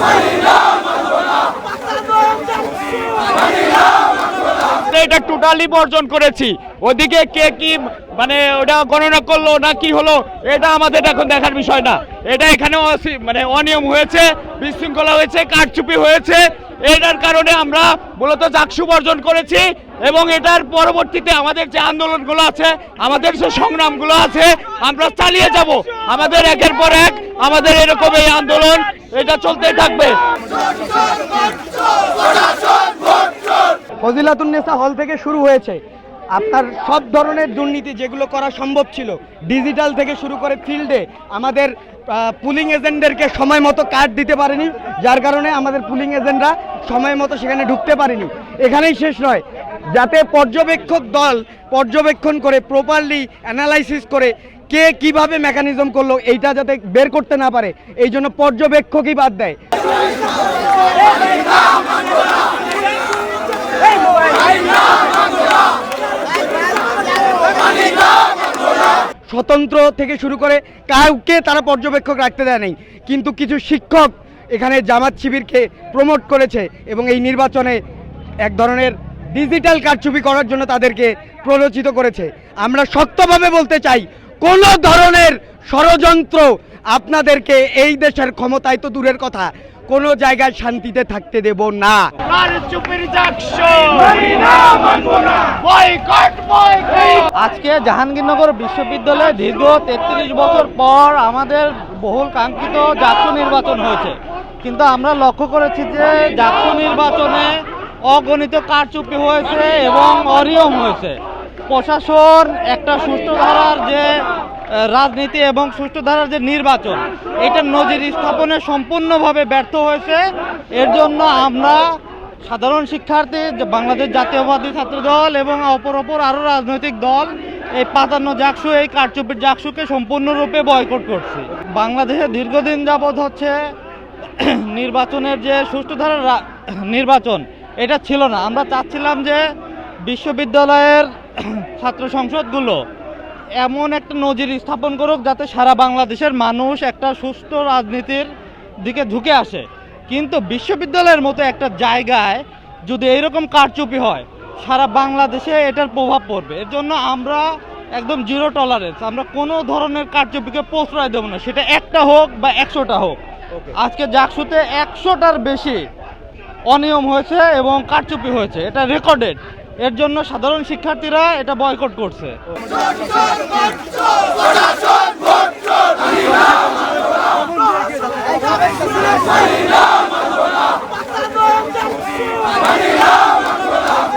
মানি না এটা টোটালি বর্জন করেছি ওদিকে কে কি মানে ওটা গণনা করল না কি হলো এটা আমাদের এখন দেখার বিষয় না এটা এখানে মানে অনিয়ম হয়েছে বিশৃঙ্খলা হয়েছে কারচুপি হয়েছে এটার কারণে আমরা মূলত চাকসু বর্জন করেছি এবং এটার পরবর্তীতে আমাদের যে আন্দোলনগুলো আছে আমাদের যে সংগ্রামগুলো আছে আমরা চালিয়ে যাব আমাদের একের পর এক আমাদের এরকম এই আন্দোলন এটা চলতে থাকবে ফজিলাতুন্নেসা হল থেকে শুরু হয়েছে। আপনার সব ধরনের দুর্নীতি যেগুলো করা সম্ভব ছিল, ডিজিটাল থেকে শুরু করে ফিল্ডে, আমাদের পুলিং এজেন্টদেরকে সময় মতো কার্ড দিতে পারেনি, যার কারণে আমাদের পুলিং এজেন্টরা সময় মতো সেখানে ঢুকতে পারেনি। এখানেই শেষ নয়, যাতে পর্যবেক্ষক দল পর্যবেক্ষণ করে প্রপারলি অ্যানালাইসিস করে কে কীভাবে মেকানিজম করল, এইটা যাতে বের করতে না পারে, এই জন্য পর্যবেক্ষকই বাদ দেয়। স্বতন্ত্র থেকে শুরু করে কাউকে তারা পর্যবেক্ষক রাখতে দেয় নাই। কিন্তু কিছু শিক্ষক এখানে জামাত শিবিরকে প্রমোট করেছে এবং এই নির্বাচনে এক ধরনের ডিজিটাল কারচুপি করার জন্য তাদেরকে প্ররোচিত করেছে। আমরা শক্তভাবে বলতে চাই, কোনো ধরনের ষড়যন্ত্র আপনাদেরকে এই দেশের ক্ষমতায় তো দূরের কথা। কোনো জায়গায় শান্তিতে থাকতে দেব না। আজকে জাহাঙ্গীরনগর বিশ্ববিদ্যালয়ে দীর্ঘ তেত্রিশ বছর পর আমাদের বহুল কাঙ্ক্ষিত জাতীয় নির্বাচন হয়েছে। কিন্তু আমরা লক্ষ্য করেছি যে জাতীয় নির্বাচনে অগণিত কারচুপি হয়েছে এবং অনিয়ম হয়েছে। প্রশাসন একটা সুস্থ ধারার যে রাজনীতি এবং সুষ্ঠু ধারার যে নির্বাচন, এটা নজির স্থাপনে সম্পূর্ণভাবে ব্যর্থ হয়েছে। এর জন্য আমরা সাধারণ শিক্ষার্থী বাংলাদেশ জাতীয়বাদী ছাত্র দল এবং অপর অপর আরও রাজনৈতিক দল, এই পাতান্ন জাকসু, এই কারচুপির জাকসুকে সম্পূর্ণরূপে বয়কট করছে। বাংলাদেশে দীর্ঘদিন যাবৎ হচ্ছে নির্বাচনের যে সুষ্ঠু ধারার নির্বাচন, এটা ছিল না। আমরা চাচ্ছিলাম যে বিশ্ববিদ্যালয়ের ছাত্র সংসদগুলো এমন একটা নজির স্থাপন করুক যাতে সারা বাংলাদেশের মানুষ একটা সুস্থ রাজনীতির দিকে ঝুঁকে আসে। কিন্তু বিশ্ববিদ্যালয়ের মতো একটা জায়গায় যদি এইরকম কারচুপি হয় সারা বাংলাদেশে এটার প্রভাব পড়বে। এর জন্য আমরা একদম জিরো টলারেন্স আমরা কোনো ধরনের কারচুপিকে প্রশ্রয় দেবো না। সেটা একটা হোক বা একশোটা হোক। আজকে জাকসুতে একশোটার বেশি অনিয়ম হয়েছে এবং কারচুপি হয়েছে। এটা রেকর্ডেড এর জন্য সাধারণ শিক্ষার্থীরা এটা বয়কট করছে